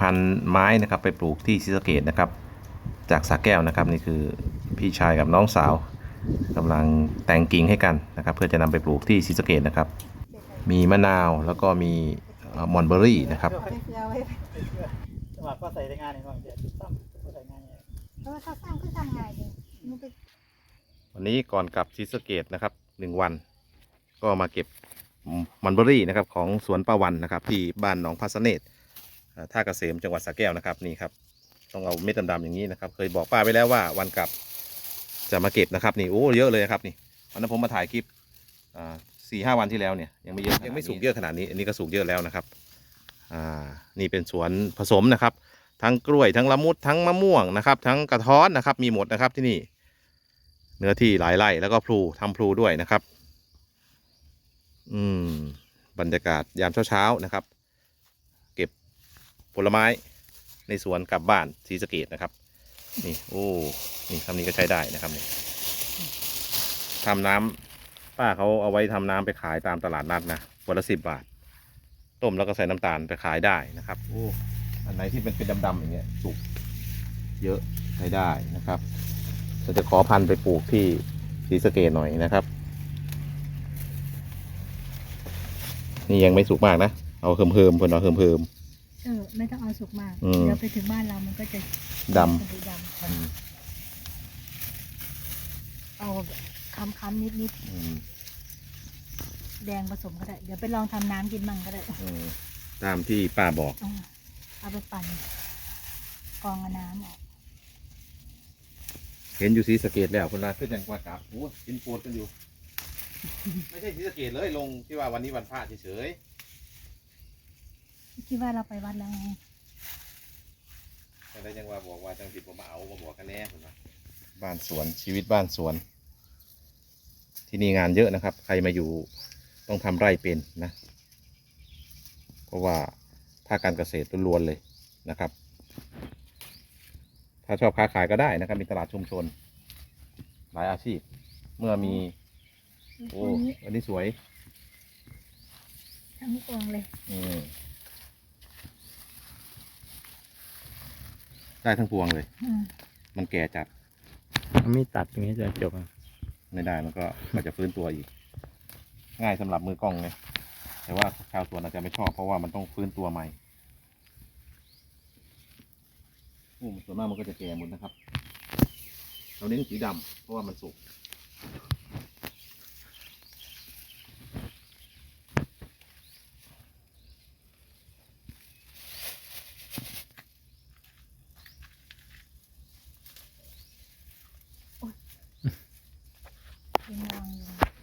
พันธุ์ไม้นะครับไปปลูกที่ศรีสะเกดนะครับ จากสาแก้วนะครับนี่คือพี่ชายกับน้องสาวกำลังแต่งกิ่งให้กันนะครับ เพื่อจะนำไปปลูกที่ศรีสะเกดนะครับ มีมะนาวแล้วก็มีเอ่อมอนเบอรี่นะครับเอาไปเกลือไว้สมัครก็ใส่ในงานนี่บ้างเดี๋ยวตั้มก็ใส่งานเนี่ยเพราะว่าเขาสร้างขึ้นทำไงดีมันไปวันนี้ก่อนกลับศรีสะเกดนะครับหนึ่งวัน ก็มาเก็บมันเบอรี่นะครับของสวนป้าวันนะครับที่บ้านหนองพัสเนตเอ่อ ท่าเกษมจังหวัดสระแก้วนะครับนี่ครับต้องเอาเม็ดดำๆอย่างนี้นะครับ เคยบอกป้าไปแล้วว่าวันกลับจะมาเก็บนะครับนี่โอ้เยอะเลยครับนี่วันนั้นผมมาถ่ายคลิปสี่ห้าวันที่แล้วเนี่ยยังไม่เยอะยังไม่สุกเยอะขนาดนี้อันนี้ก็สุกเยอะแล้วนะครับอ่านี่เป็นสวนผสมนะครับ ทั้งกล้วยทั้งละมุดทั้งมะม่วงนะครับ ทั้งกระท้อนนะครับมีหมดนะครับที่นี่ เนื้อที่หลายไร่แล้วก็พลูทำพลูด้วยนะครับ อืมบรรยากาศยามเช้าๆนะครับ ผลไม้ในสวนกลับบ้านศรีสเกดนะครับ นี่โอ้นี่คำนี้ก็ใช้ได้นะครับนี่ทำน้ำป้าเขาเอาไว้ทำน้ำไปขายตามตลาดนัดนะวันละสิบบาท ต้มแล้วก็ใส่น้ำตาลไปขายได้นะครับโอ้อันไหนที่เป็นเป็นดำๆอย่างเงี้ยสุกเยอะใช้ได้นะครับเราจะขอพันธุ์ไปปลูกที่ศรีสเกดหน่อยนะครับ นี่ยังไม่สุกมากนะ เอาเฮิมเฮิมๆเพื่อนเอาเฮิมเฮิม เออไม่ต้องเอาสุกมาก อืม เดี๋ยวไปถึงบ้านเรามันก็จะๆดมันจะดำอืมำเอาค้ำค้ำนิดนิดอืมๆแดงผสมก็ได้ เดี๋ยวไปลองทำน้ำกินมั่งก็ได้อืมตามที่ป้าบอกอ่าเอาไปปั่นกรองกับน้ำออกเห็นอยู่ศรีสะเกดแล้วคนละขึ้นยังกว่ากลับโอ้กินโปวดกันอยู่ ไม่ใช่ศรีสะเกดเลยลงที่ว่าวันนี้วันพระเฉยคิ ดว่าเราไปวัดแล้วไงๆแต่ได้ยังว่าบอกว่าจังสิผมมาเอามาบอกกันแน่ผมว่าบ้านสวนชีวิตบ้านสวน ที่นี่งานเยอะนะครับ ใครมาอยู่ต้องทำไร่เป็นนะ เพราะว่าภาคการเกษตรล้วนๆเลยนะครับ ถ้าชอบค้าขายก็ได้นะครับ มีตลาดชุมชน หลายอาชีพ เมื่อมี โอ้คนนี้อันนี้สวย ทั้งกองเลย อืม ได้ทั้งพวงเลย อืมมันแก่จัดมีตัดอย่างนี้จะจบไม่ได้มันก็มันจะฟื้นตัวอีก ง่ายสำหรับมือกล้องไงแต่ว่าชาวสวนอาจจะไม่ชอบ เพราะว่ามันต้องฟื้นตัวใหม่โอ้ส่วนมากมันก็จะแก่หมดนะครับ เราเน้นสีดำเพราะว่ามันสุก นอยู่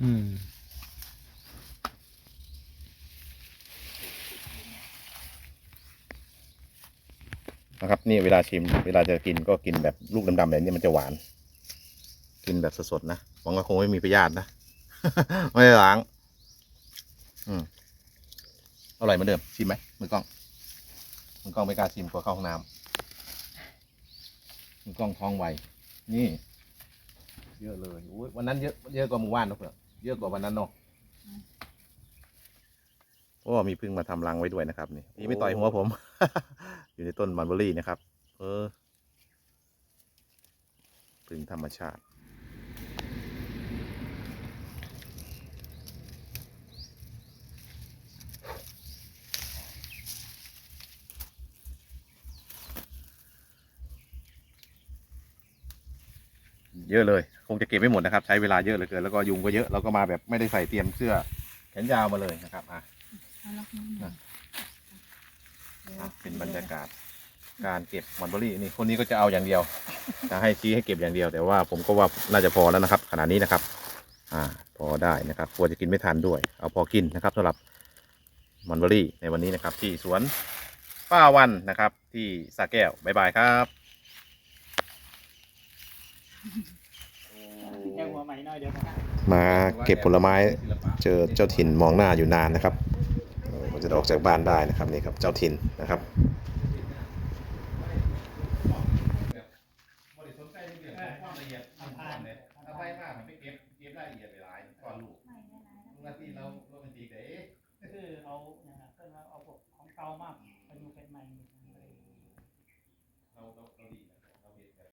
อืมนะครับนี่เวลาชิม เวลาจะกินก็กินแบบลูกดำๆแบบนี้มันจะหวาน กินแบบสดๆนะหวังว่าคงไม่มีพยาธินะ ไม่ได้ล้าง อืมอร่อยเหมือนเดิมชิมไหมมือกล้องมือกล้องไม่กล้าชิมกลัวเข้าห้องน้ำมือกล้องท้องไวนี่ เยอะเลยอุ๊ยวันนั้นเยอะเยอะกว่าหมู่บ้านเนอะเพื่อนเยอะกว่าวันนั้นเนาะ โอ้มีพึ่งมาทำรังไว้ด้วยนะครับนี่นี่ไม่ต่อยหัวผม อยู่ในต้นมันเบอรี่นะครับ เออพึ่งธรรมชาติ เยอะเลย คงจะเก็บไม่หมดนะครับ ใช้เวลาเยอะเหลือเกินแล้วก็ยุงก็เยอะเราก็มาแบบไม่ได้ใส่เตรียมเสื้อแขนยาวมาเลยนะครับอะเอาล็อกนี้มาอะเป็นบรรยากาศ การเก็บมันเบอรี่นี่คนนี้ก็จะเอาอย่างเดียวจะให้ชี้ให้เก็บอย่างเดียว แต่ว่าผมก็ว่าน่าจะพอแล้วนะครับ ขนาดนี้นะครับ อ่า พอได้นะครับกลัวจะกินไม่ทันด้วย เอาพอกินนะครับสำหรับมันเบอรี่ในวันนี้นะครับ ที่สวนป้าวันนะครับ ที่สระแก้วบ๊ายบายครับ มาเก็บผลไม้เจอเจ้าถิ่นมองหน้าอยู่นานนะครับมันจะออกจากบ้านได้นะครับนี่ครับเจ้าถิ่นนะครับเรา